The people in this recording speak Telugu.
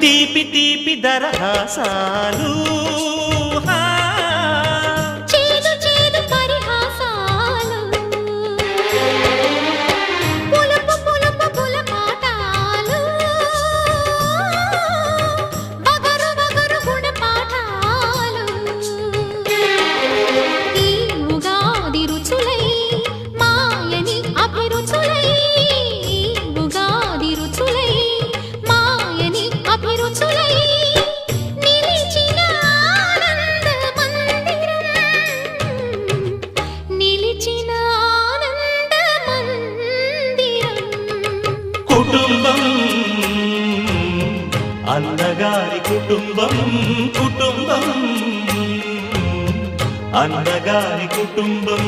తీపి తీపి దరహాసాలు. కుటుంబం అన్నగారి కుటుంబం కుటుంబం అన్నగారి కుటుంబం.